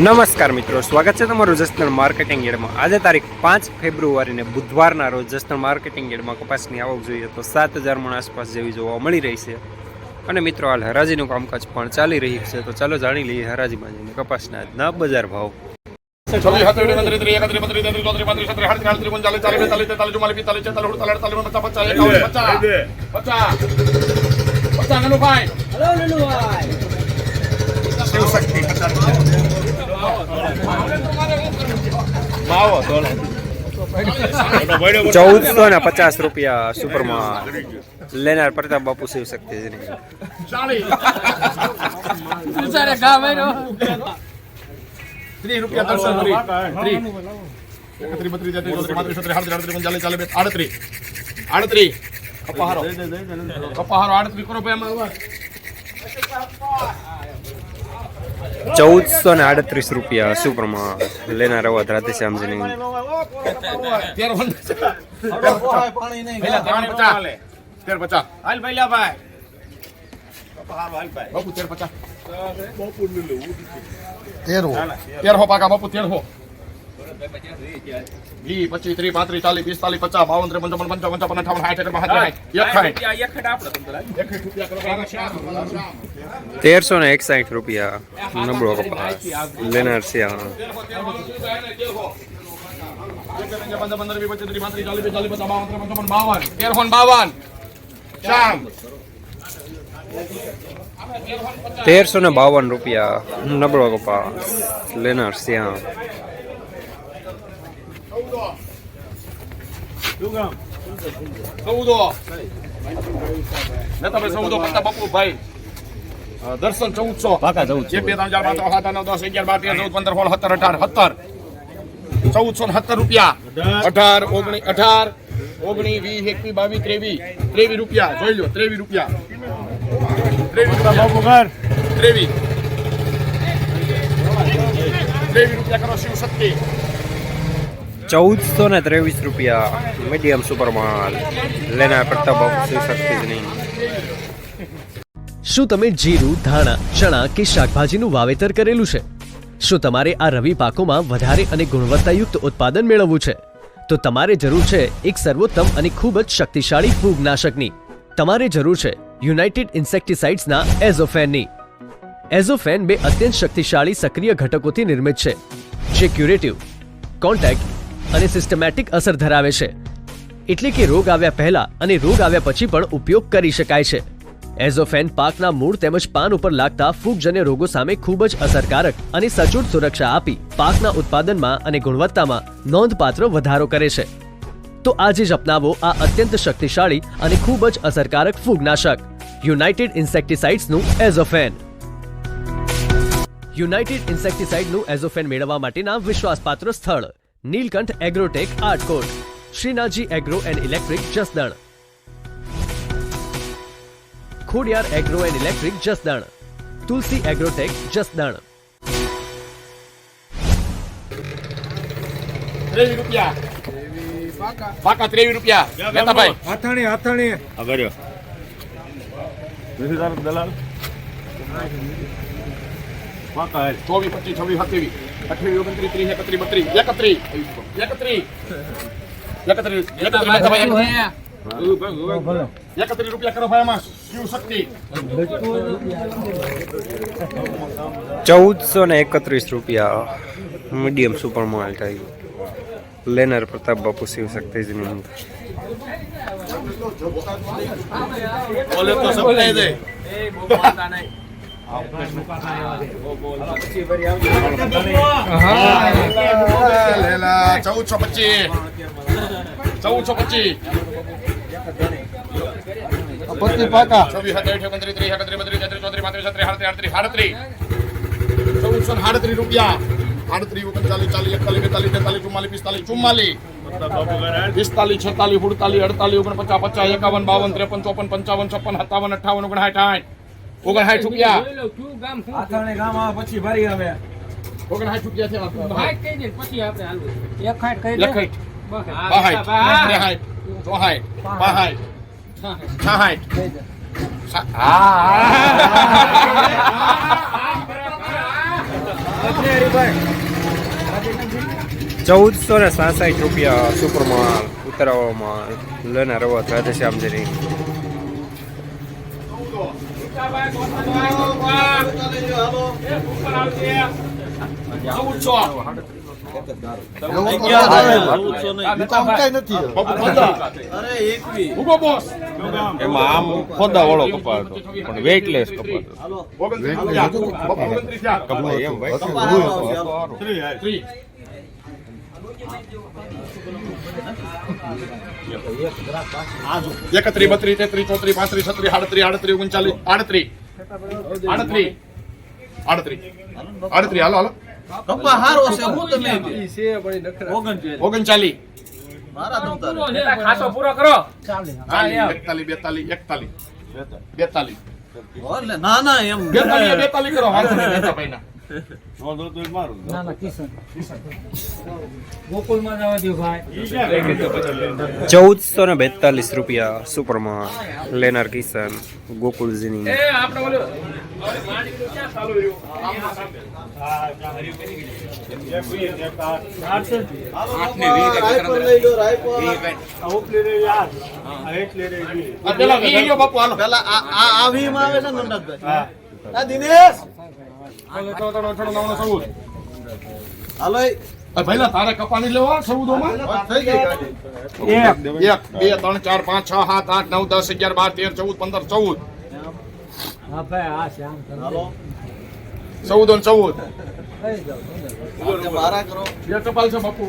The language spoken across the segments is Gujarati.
નમસ્કાર મિત્રો સ્વાગત છે તમારું જસદણ માર્કેટિંગ યાર્ડમાં આજે તારીખ પાંચ ફેબ્રુઆરીને બુધવારના રોજ જસદણ માર્કેટિંગ યાર્ડમાં કપાસની આવક જોઈએ તો સાત હજાર મણ આસપાસ જેવી જોવા મળી રહી છે. અને મિત્રો હાલ હરાજીનું કામકાજ પણ ચાલી રહ્યું છે. તો ચાલો જાણી લઈએ હરાજીમાં જઈને કપાસના આજના બજાર ભાવ. છવ્વીસ શિવશક્તિ ચૌદસો ને પચાસ રૂપિયા સુપરમાં લેનાર પ્રતાપ બાપુ શિવ શક્તિ ત્રીસ રૂપિયા આડત્રીસ. આડત્રીસ. કપાહારો. કપાહારો કરો ભાઈ ચૌદસો ને આડત્રીસ રૂપિયા સુપરમાં લેનાર અવાજ રાધેશ્યામજીની તેર પચાસ તેર પચાસ બાપુ તેર પચાસ તેર તેર હો પાકા, બાપુ, તેર હો. વી પચીસ ત્રીસ પાંત્રીસ ચાલીસ પિસ્તાલીસ પચાસ બાવન ત્રેપન પંચાવન પંચાવન પંચાવન અઠાવન સાઠ એકડ સાઠ તેરસો ને એકસાઠ રૂપિયા નબળો કપાસ. લેનાર છે તેરસો ને બાવન રૂપિયા નબળો કપાસ. લેનાર શ્યામ ચૌદો નેતા ભાઈ ચૌદો કરતા બપુભાઈ દર્શન ચૌદસો દર્શન ચૌદસો જે બે ત્રણ સાત નવ દસ અગિયાર બાર તેર ચૌદ પંદર સોળ સત્તર અઢાર સત્તર. ચૌદસો ને સત્તર રૂપિયા. અઢાર. ઓગણી અઢાર ઓગણી વીસ એકવી બાવીસ ત્રેવીસ. ત્રેવીસ રૂપિયા. જોઈ લો ત્રેવીસ રૂપિયા. ત્રેવીસ રૂપિયા ત્રેવીસ. ત્રેવીસ રૂપિયા કરો શિવ શક્તિ ચૌદસો ને ત્રેવીસ રૂપિયા મીડિયમ સુપરમાલ. લેનાર પ્રતાપ બાપુ શિવ નહીં. શું તમે જીરું, ધાણા, ચણા કે શાકભાજીનું વાવેતર કરેલું છે? શું તમારે આ રવિ પાકોમાં વધારે અને ગુણવત્તાયુક્ત ઉત્પાદન મેળવવું છે? તો તમારે જરૂર છે એક સર્વોત્તમ અને ખૂબ જ શક્તિશાળી ફૂગનાશકની. તમારે જરૂર છે યુનાઇટેડ ઇન્સેક્ટિસાઇડ્સના એઝોફેનની. એઝોફેન બે અત્યંત શક્તિશાળી સક્રિય ઘટકોથી નિર્મિત છે. જે ક્યુરેટિવ, કોન્ટેક્ટ અને સિસ્ટમેટિક અસર ધરાવે છે. એટલે કે રોગ આવ્યા પહેલા અને રોગ આવ્યા પછી પણ ઉપયોગ કરી શકાય છે. એઝોફેન પાકના મૂળ તેમજ પાન ઉપર લાગતા ફૂગજન્ય રોગો સામે ખૂબ જ અસરકારક અને સચોટ સુરક્ષા આપી પાકના ઉત્પાદનમાં અને ગુણવત્તામાં નોંધપાત્ર વધારો કરે છે. તો આજે જ અપનાવો આ અત્યંત શક્તિશાળી અને ખૂબ જ અસરકારક ફૂગનાશક, યુનાઇટેડ ઇન્સેક્ટિસાઇડ્સનું એઝોફેન. યુનાઇટેડ ઇન્સેક્ટિસાઇડનું એઝોફેન મેળવવા માટેના વિશ્વાસપાત્ર સ્થળ. Neelkanth agrotech Atkot Shrinathji agro and electric Jasdan Khodiyar agro and electric Jasdan Tulsi agrotech Jasdan ત્રેવીસ રૂપિયા પાકા ત્રેવીસ રૂપિયા નેતા ભાઈ હાથાણી હાથાણી ચોવીસ પચીસ છવ્વીસ સત્યાવીસ અઠ્યાવીસ ઓગણત્રીસ ત્રીસ એકત્રીસ બત્રીસ એકત્રીસ એકત્રીસ એકત્રીસ એકત્રીસ નેતા ભાઈ એકત્રીસ રૂપિયા કરો ભાઈ આમાં શિવ શક્તિ ચૌદસો ને એકત્રીસ રૂપિયા મીડિયમ સુપરમાલ થાય લેનાર પ્રતાપ બાપુ શિવ શક્તિજીની બોલે તો સપ્લાય દે લેલા ચૌદસો પચીસ ચૌદસો પચીસ. પત્તી પાકા છવ્વીસ સત્યાવીસ ઓગણત્રીસ ત્રીસ એકત્રીસ બત્રીસ તેત્રીસ ચોત્રીસ પાંત્રીસ છત્રીસ આડત્રીસ આડત્રીસ આડત્રીસ ચૌદસો ને આડત્રીસ રૂપિયા આડત્રીસ ઓગણચાલીસ ચાલીસ એકતાલીસ બેતાલીસ તેતાલીસ ચુમ્માલીસ પિસ્તાલીસ ચુમ્માલીસ પિસ્તાલીસ છેતાલીસ સુડતાલીસ અડતાલીસ ઓગણપચાસ પચાસ એકાવન બાવન ત્રેપન ચોપન પંચાવન છપ્પન સત્તાવન અઠાવન ઓગણસાઠ સાઠ ઓગણસાઠ રૂપિયા. આથાણે ગામ આવે પછી ભરી આવે. ઓગણસાઠ રૂપિયા થયા કહી લખાઈઠ બાહાઈઠ ત્રેહાઈઠ ચોહાઈઠ બાહાઈઠ છાહાઈઠ સા- ચૌદસો ને સાસઠ રૂપિયા સુપરમાલ ઉતરાવવામાં લેના રવા રાધેશ્યામજી ચૌદસો નથી ઊભો બોસ એમાં આમ ખોદા વાળો હતો પણ વેઇટલેસ કપાટ. કપાસ એમ ભાઈ. એકત્રી બત્રી તેત્રી ચોત્રી પાંત્રી છત્રી આડત્રી આડત્રી ઓગણચાલીસ આડત્રી. આડત્રી. આડત્રી. આડત્રી. હાલો હાલો. કપા હારો છે હું તમે ઓગણચાલીસ. મારા તમ તારે. ચાલીસ. એકતાલીસ બેતાલીસ એકતાલીસ. ના ના એમ બેતાલીસ બેતાલીસ કરો વાંધો નહીં નેતાભાઈના. ના ના કિશન. ગોકુલમાં જવા દો ભાઈ. ચૌદસો ને બેતાલીસ રૂપિયા સુપરમાં લેનાર કિશન ગોકુલજીની. પેલા વી લ્યો બાપુ હાલો પેલા આ આ આ આવે છે નંદનભાઈ? દિનેશ? ચૌદ. હાલો. એ. આ ભાઈલા તારે કપાની લેવા ચૌદોમાં? થઈ ગઈ ગાડી. એક બે ત્રણ ચાર પાંચ છ સાત આઠ નવ દસ અગિયાર બાર તેર ચૌદ પંદર ચૌદ. ભાઈ ચૌદ ને ચૌદ. છે બાપુ.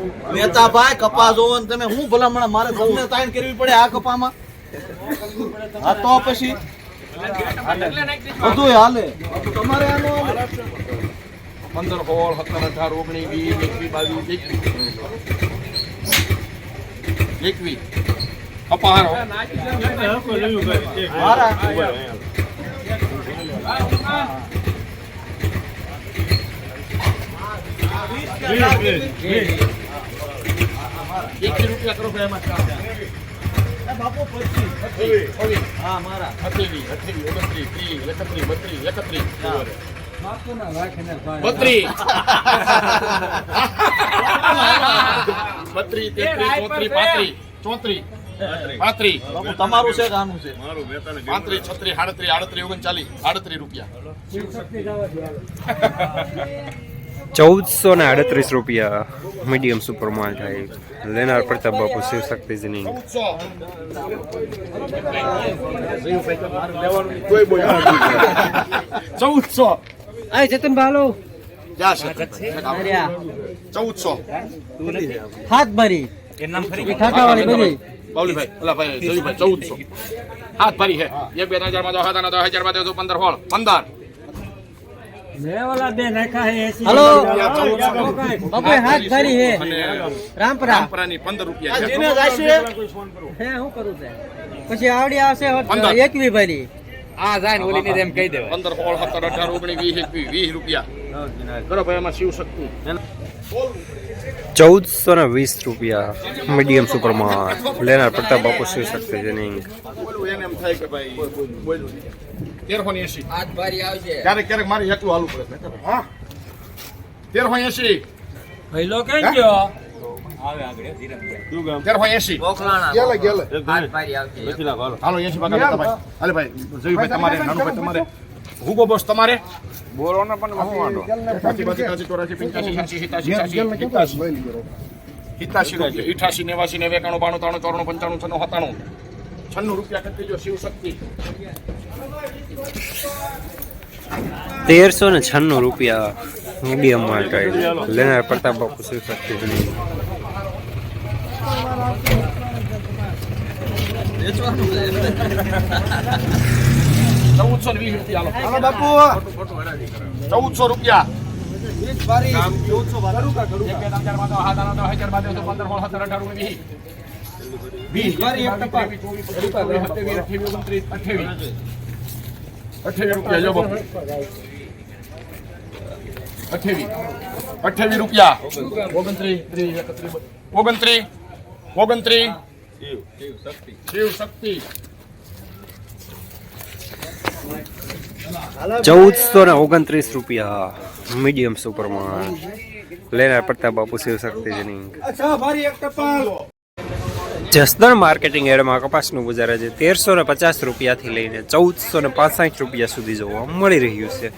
કપા જોવો ને તમે. હું ભલામણ મારે તમને તાઈન કરવી પડે આ કપામાં? હા તો પછી. બધું હાલે. તમારે આનું પંદર સોળ સત્તર અઢાર ઓગણીસ વીસ એકવીસ બાવીસ એકવીસ એકવીસ કપાહારો મારા રૂપિયા કરો એમાં બાપુ હા મારા. ઓગણત્રીસ ત્રીસ એકત્રીસ બત્રીસ એકત્રીસ. બાપુના ભાઈ. બત્રીસ. બત્રીસ તેત્રીસ ચોત્રીસ પાંત્રીસ. ચોત્રીસ. પાંત્રીસ. તમારું છે આનું છે? પાંત્રીસ છત્રીસ આડત્રીસ આડત્રીસ ઓગણચાલીસ. આડત્રીસ રૂપિયા. ચૌદસો ને આડત્રીસ રૂપિયા મીડિયમ સુપર માલ થાય. લેનાર પ્રતાપ બાપુ શિવશક્તિજીની ચૌદસો. આ જતન ભાલો. ચૌદસો. હાથ ભરી. ચૌદસો. હાથ ભરી હે એક બે ત્રણ ચાર પાંચ છ સાત આઠ દસ હજારમાં પંદર હોળ પંદર મેં ઓલા બે નાખ્યા હે એસી હલો. બાપુ હાથ ભરી હે. રામપરા. રામપરાની પંદર રૂપિયા છે. દિનેશ આશરે હે હું કરું તે પછી આવડી આવશે. એકવી ભરી. સત્તર અઢાર ઓગણીસ વીસ એકવીસ વીસ રૂપિયા. કરો ભાઈ એમાં શિવ શક્તિ. ચૌદસો ને વીસ રૂપિયા મીડિયમ સુપરમાલ લેનાર પ્રતાપ બાપુ શિવ શક્તિ એને એમ થાય કે ભાઈ બોલ્યું તેરસો ને એસી ક્યારેક ક્યારેક મારે એકલું હાલવું પડે હા. તેરસો એસી ગયો? તેરસો એસી હાલો એસી ભાઈ. હાલે ભાઈ જોયુભાઈ તમારે નાનુભાઈ તમારે. હુગો બોસ તમારે. બોલો ને પણ હું વાંધો. સિત્યાસી, રૂપિયા ઇઠાસી નેવાસી નેવું બાણું ત્રાણું ચોરાણું પંચાણું છન્નું સત્તાણું છન્નું રૂપિયા કરી દેજો શિવ શક્તિ તેરસો ને છન્નું રૂપિયા મીડિયમ માટે લેનાર પ્રતાપ બાપુ છે. ચૌદસો વીસ રૂપિયા એક બાર વીસ છવ્વીસ સત્યાવીસ અઠ્યાવીસ. અઠ્યાવીસ રૂપિયા જો બાપુ. અઠ્યાવીસ. અઠ્યાવીસ રૂપિયા. ઓગણત્રીસ ત્રીસ એકત્રીસ ઓગણત્રીસ. ઓગણત્રીસ. શિવ શક્તિ. ચૌદસો ને ઓગણત્રીસ રૂપિયા. મીડિયમ સુપરમાં લેનાર પ્રતાપ બાપુ શિવ શક્તિજની. જસદણ માર્કેટિંગ એડમાં કપાસનું બજાર આજે તેરસો ને પચાસ રૂપિયાથી લઈને ચૌદસો ને રૂપિયા સુધી જોવા મળી રહ્યું છે.